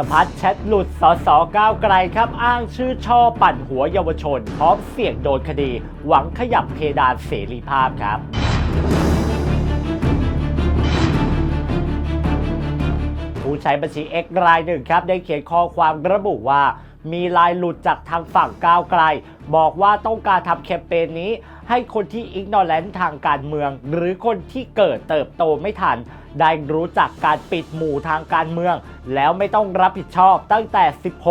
สพัดแชทหลุดสอสอก้าวไกลครับอ้างชื่อช่อปั่นหัวเยาวชน พร้อมเสี่ยงโดนคดี หวังขยับเพดานเสรีภาพครับผู้ใช้บัญชี X รายหนึ่งครับ ได้เขียนข้อความระบุว่า มีลายหลุดจากทางฝั่งก้าวไกล บอกว่าต้องการทำแคมเปญนี้ ให้คนที่อิกนอแลนทางการเมือง หรือคนที่เกิดเติบโตไม่ทัน ได้รู้จักการปิดหมู่ทางการเมือง แล้วไม่ต้องรับผิดชอบตั้งแต่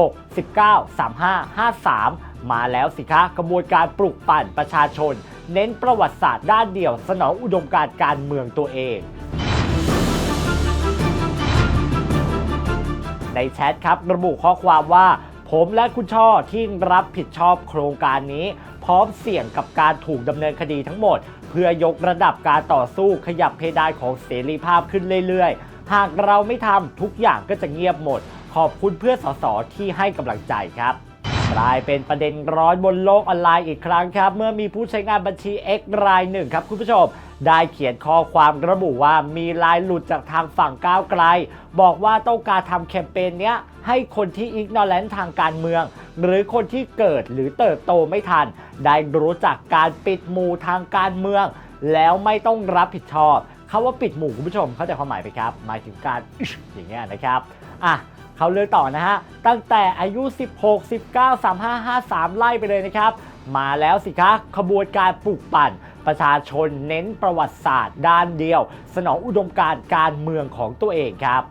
16 19 35 53 มาแล้วสิคะกระบวนการปลุกปั่นประชาชน เน้นประวัติศาสตร์ด้านเดียว สนองอุดมการณ์การเมืองตัวเองในแชทครับระบุข้อความว่า ผมและคุณช่อที่รับผิดชอบโครงการนี้ พร้อมเสี่ยงกับการถูกดำเนินคดีทั้งหมด เพื่อยกระดับการต่อสู้ขยับเพดานของเสรีภาพขึ้นเรื่อยๆ หากเราไม่ทำทุกอย่างก็จะเงียบหมด ขอบคุณเพื่อนสสที่ให้กำลังใจครับ กลายเป็นประเด็นร้อนบนโลกออนไลน์อีกครั้งครับ เมื่อมีผู้ใช้งานบัญชี X รายหนึ่งครับคุณผู้ชม ได้เขียนข้อความระบุว่ามีลายหลุดจากทางฝั่งก้าวไกล บอกว่าต้องการทำแคมเปญเนี้ยให้คนที่อิกนอแลนทางการเมือง หรือคนที่เกิดหรือเติบโตไม่ทัน ได้รู้จักการปิดหมู่ทางการเมือง แล้วไม่ต้องรับผิดชอบคาว่าปิดหมู่คุณผู้ชมเข้าใจความหมายไหมครับ หมายถึงการอย่างเงี้ยนะครับอะ เขาเลือกต่อนะฮะ ตั้งแต่อายุ 16 19 35 53 ไล่ไปเลยนะครับ มาแล้วสิคะขบวนการปลุกปั่นประชาชนเน้นประวัติศาสตร์ด้านเดียว สนองอุดมการณ์การเมืองของตัวเองครับ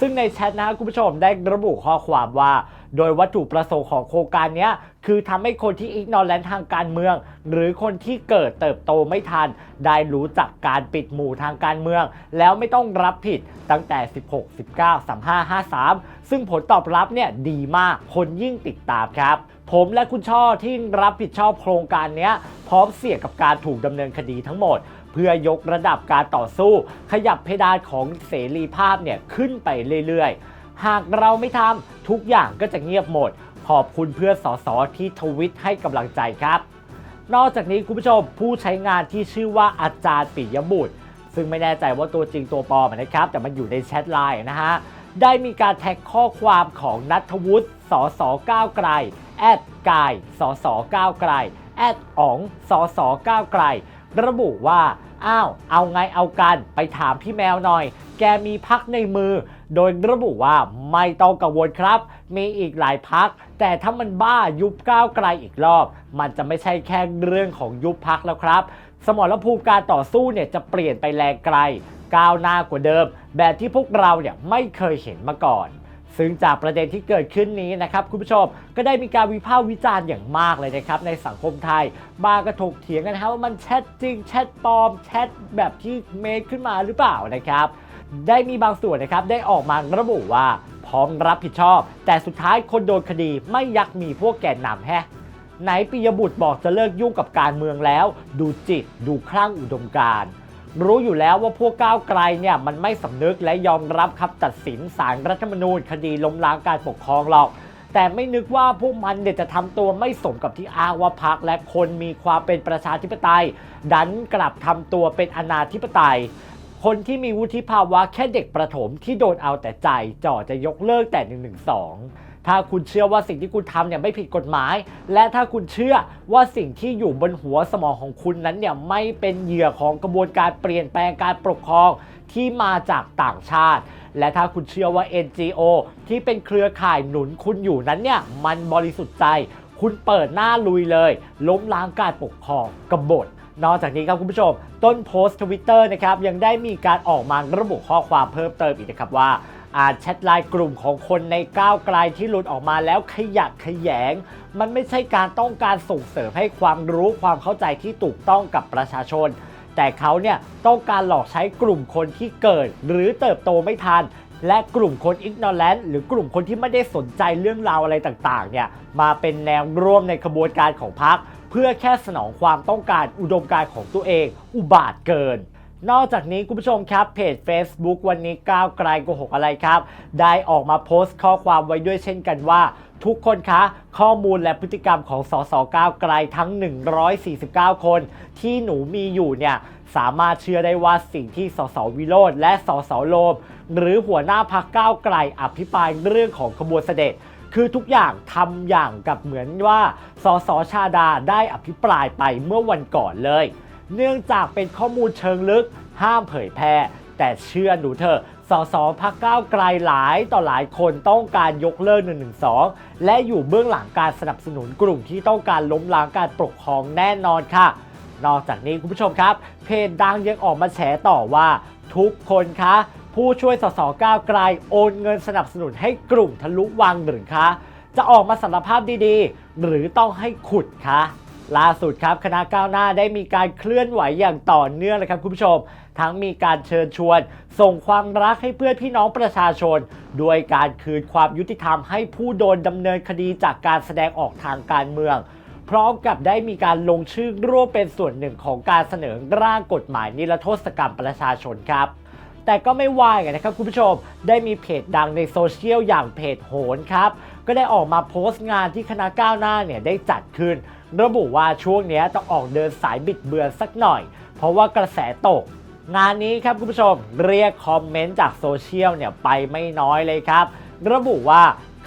ซึ่งในแชทนะฮะคุณผู้ชมได้ระบุข้อความว่า โดยวัตถุประสงค์ของโครงการนี้คือทำให้คนที่อิกนอแลนทางการเมือง หรือคนที่เกิดเติบโตไม่ทัน ได้รู้จักการปิดหมู่ทางการเมือง แล้วไม่ต้องรับผิดตั้งแต่ 16 19 35 53 ซึ่งผลตอบรับเนี่ยดีมากคนยิ่งติดตามครับผมและคุณช่อที่รับผิดชอบโครงการนี้พร้อมเสี่ยงกับการถูกดำเนินคดีทั้งหมด เพื่อยกระดับการต่อสู้ ขยับเพดานของเสรีภาพเนี่ยขึ้นไปเรื่อยๆ หากเราไม่ทำทุกอย่างก็จะเงียบหมด ขอบคุณเพื่อนสสที่ทวิตให้กำลังใจครับ นอกจากนี้คุณผู้ชมผู้ใช้งานที่ชื่อว่าอาจารย์ปิยบุตร ซึ่งไม่แน่ใจว่าตัวจริงตัวปลอมนะครับ แต่มันอยู่ในแชทไลน์นะฮะได้มีการแท็กข้อความของนัทวุฒิสสก้าวไกลแอดกายสสก้าวไกลแอดอ๋องสสก้าวไกล ระบุว่า อ้าว เอาไงเอากัน ไปถามพี่แมวหน่อย แกมีพักในมือ โดยระบุว่าไม่ต้องกังวลครับ มีอีกหลายพัก แต่ถ้ามันบ้ายุบก้าวไกลอีกรอบ มันจะไม่ใช่แค่เรื่องของยุบพักแล้วครับ สมรภูมิการต่อสู้เนี่ยจะเปลี่ยนไปแรงไกล ก้าวหน้ากว่าเดิม แบบที่พวกเราเนี่ยไม่เคยเห็นมาก่อนซึ่งจากประเด็นที่เกิดขึ้นนี้นะครับคุณผู้ชมก็ได้มีการวิพากษ์วิจารณ์อย่างมากเลยนะครับในสังคมไทยบางก็ถกเถียงกันนะครับว่ามันแชทจริงแชทปลอมแชทแบบที่เมคขึ้นมาหรือเปล่านะครับ ได้มีบางส่วนนะครับได้ออกมาระบุว่าพร้อมรับผิดชอบ แต่สุดท้ายคนโดนคดีไม่ยักมีพวกแกนนำแฮะไหนปิยบุตรบอกจะเลิกยุ่งกับการเมืองแล้ว ดูจิตดูคลั่งอุดมการรู้อยู่แล้วว่าพวกก้าวไกลเนี่ยมันไม่สำนึกและยอมรับคำตัดสินศาลรัฐธรรมนูญ คดีล้มล้างการปกครองหรอก แต่ไม่นึกว่าพวกมันเนี่ยจะทำตัวไม่สมกับที่อ้างว่าพักและคนมีความเป็นประชาธิปไตย ดันกลับทำตัวเป็นอนาธิปไตย คนที่มีวุฒิภาวะแค่เด็กประถมที่โดนเอาแต่ใจจ่อจะยกเลิกแต่1นึถ้าคุณเชื่อว่าสิ่งที่คุณทำเนี่ยไม่ผิดกฎหมาย และถ้าคุณเชื่อว่าสิ่งที่อยู่บนหัวสมองของคุณนั้นเนี่ยไม่เป็นเหยื่อของกระบวนการเปลี่ยนแปลงการปกครองที่มาจากต่างชาติ และถ้าคุณเชื่อว่า NGO ที่เป็นเครือข่ายหนุนคุณอยู่นั้นเนี่ยมันบริสุทธิ์ใจ คุณเปิดหน้าลุยเลย ล้มล้างการปกครองกบฏ นอกจากนี้ครับคุณผู้ชม ต้นโพสต์ทวิตเตอร์นะครับยังได้มีการออกมาระบุข้อความเพิ่มเติมอีกนะครับว่าอาจแชทไลน์กลุ่มของคนในก้าวไกลที่หลุดออกมาแล้วขยักขยง มันไม่ใช่การต้องการส่งเสริมให้ความรู้ความเข้าใจที่ถูกต้องกับประชาชน แต่เขาเนี่ยต้องการหลอกใช้กลุ่มคนที่เกิด หรือเติบโตไม่ทัน และกลุ่มคนอิกนอแลนหรือกลุ่มคนที่ไม่ได้สนใจเรื่องราวอะไรต่างๆเนี่ยมาเป็นแนวร่วมในขบวนการของพรรค เพื่อแค่สนองความต้องการอุดมการของตัวเอง อุบาทเกิน นอกจากนี้คุณผู้ชมครับเพจ Facebook วันนี้ก้าวไกลโกหกอะไรครับ ได้ออกมาโพสต์ข้อความไว้ด้วยเช่นกันว่า ทุกคนคะข้อมูลและพฤติกรรมของสสก้าวไกลทั้ง 149 คน ที่หนูมีอยู่เนี่ยสามารถเชื่อได้ว่าสิ่งที่สสวิโรธและสสโลม หรือหัวหน้าพักก้าวไกลอภิปรายเรื่องของขบวนเสด็จ คือทุกอย่างทำอย่างกับเหมือนว่าสสชาดาได้อภิปรายไปเมื่อวันก่อนเลย เนื่องจากเป็นข้อมูลเชิงลึกห้ามเผยแพร่ แต่เชื่อหนูเถอะสสพักก้าวไกลหลายต่อหลายคนต้องการยกเลิก 112 และอยู่เบื้องหลังการสนับสนุนกลุ่มที่ต้องการล้มล้างการปกครองแน่นอนค่ะ นอกจากนี้คุณผู้ชมครับ เพจดังยังออกมาแฉต่อว่า ทุกคนคะ ผู้ช่วยสสก้าวไกลโอนเงินสนับสนุนให้กลุ่มทะลุวังหรือคะจะออกมาสารภาพดีๆ หรือต้องให้ขุดคะล่าสุดครับคณะก้าวหน้าได้มีการเคลื่อนไหวอย่างต่อเนื่องเลยครับคุณผู้ชม ทั้งมีการเชิญชวน ส่งความรักให้เพื่อนพี่น้องประชาชน ด้วยการคืนความยุติธรรมให้ผู้โดนดำเนินคดีจากการแสดงออกทางการเมือง พร้อมกับได้มีการลงชื่อร่วมเป็นส่วนหนึ่งของการเสนอร่างกฎหมายนิรโทษกรรมประชาชนครับ แต่ก็ไม่วายกันนะครับคุณผู้ชม ได้มีเพจดังในโซเชียลอย่างเพจโหนครับ ก็ได้ออกมาโพสต์งานที่คณะก้าวหน้าเนี่ยได้จัดขึ้น ระบุว่าช่วงนี้ต้องออกเดินสายบิดเบือนสักหน่อย เพราะว่ากระแสตก งานนี้ครับคุณผู้ชมเรียกคอมเมนต์จากโซเชียลเนี่ยไปไม่น้อยเลยครับ ระบุว่า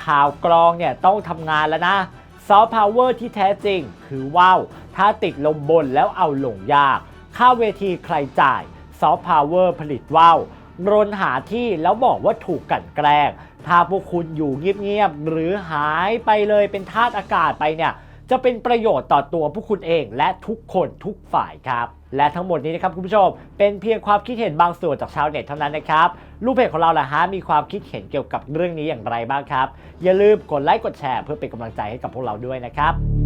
ข่าวกรองเนี่ยต้องทำงานแล้วนะซอฟต์พาวเวอร์ที่แท้จริง คือว้าวถ้าติดลมบนแล้วเอาหลงยาก ค่าเวทีใครจ่าย ซอฟต์พาวเวอร์ผลิตว้าวรนหาที่แล้วบอกว่าถูกกลันแกล้ง ถ้าพวกคุณอยู่เงียบๆหรือหายไปเลยเป็นทาสอากาศไปเนี่ย จะเป็นประโยชน์ต่อตัวผู้คุณเองและทุกคนทุกฝ่ายครับ และทั้งหมดนี้นะครับคุณผู้ชม เป็นเพียงความคิดเห็นบางส่วนจากชาวเน็ตเท่านั้นนะครับลูกเพจของเราล่ะฮะมีความคิดเห็นเกี่ยวกับเรื่องนี้อย่างไรบ้างครับ อย่าลืมกดไลค์กดแชร์เพื่อเป็นกำลังใจให้กับพวกเราด้วยนะครับ